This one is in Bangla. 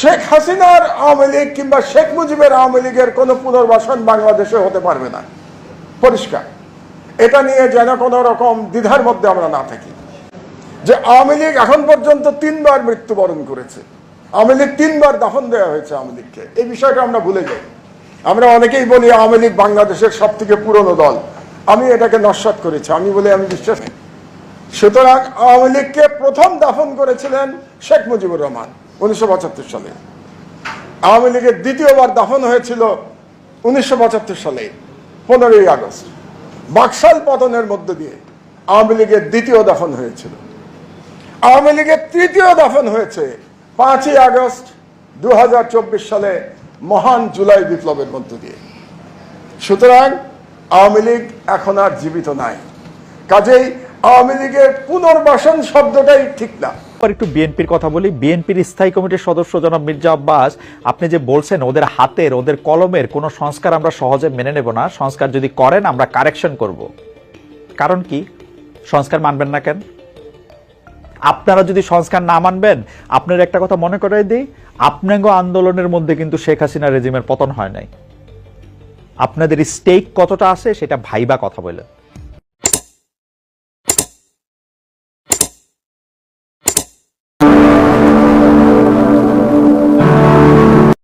শেখ হাসিনার আওয়ামী লীগ কিংবা শেখ মুজিবের আওয়ামী লীগের কোনো পুনর্বাসন বাংলাদেশে হতে পারবে না। পরিষ্কার। এটা নিয়ে যেন কোনো রকম দ্বিধার মধ্যে আমরা না থাকি। যে আওয়ামী লীগ এখন পর্যন্ত তিনবার মৃত্যুবরণ করেছে। আওয়ামী লীগ তিনবার দাফন দেওয়া হয়েছে আওয়ামী লীগকে। এই বিষয়টা আমরা ভুলে যাই। আমরা অনেকেই বলি আওয়ামী লীগ বাংলাদেশের সব থেকে পুরনো দল। আমি এটাকে নস্বাত করেছি। আমি বলে আমি বিশ্বাস করি। সুতরাং আওয়ামী লীগকে প্রথম দাফন করেছিলেন শেখ মুজিবুর রহমান, উনিশশো পঁচাত্তর সালে। আওয়ামী লীগের দ্বিতীয়বার দাফন হয়েছিল উনিশশো পঁচাত্তর সালে, পনেরোই আগস্ট। বাকশাল পতনের মধ্য দিয়ে আওয়ামী লীগের দ্বিতীয় দাফন হয়েছিল। আওয়ামী লীগের তৃতীয় দাফন হয়েছে পাঁচই আগস্ট দু হাজার চব্বিশ সালে, মহান জুলাই বিপ্লবের মধ্য দিয়ে। সুতরাং আওয়ামী লীগ এখন আর জীবিত নাই। কাজেই আওয়ামী লীগের পুনর্বাসন শব্দটাই ঠিক না। একটু বিএনপির কথা বলি, বিএনপির স্থায়ী কমিটির সদস্য জনাব মির্জা আব্বাস, আপনি যে বলছেন ওদের হাতের, ওদের কলমের কোনো সংস্কার আমরা সহজে মেনে নেব না, সংস্কার যদি করেন আমরা কারেকশন করব। কারণ কি? সংস্কার মানবেন না কেন? আপনারা যদি সংস্কার না মানবেন, আপনার একটা কথা মনে করাই দিই, আপনাঙ্গ আন্দোলনের মধ্যে কিন্তু শেখ হাসিনা রেজিমের পতন হয় নাই। আপনাদের স্টেক কতটা আছে সেটা ভাইবা কথা বলেন।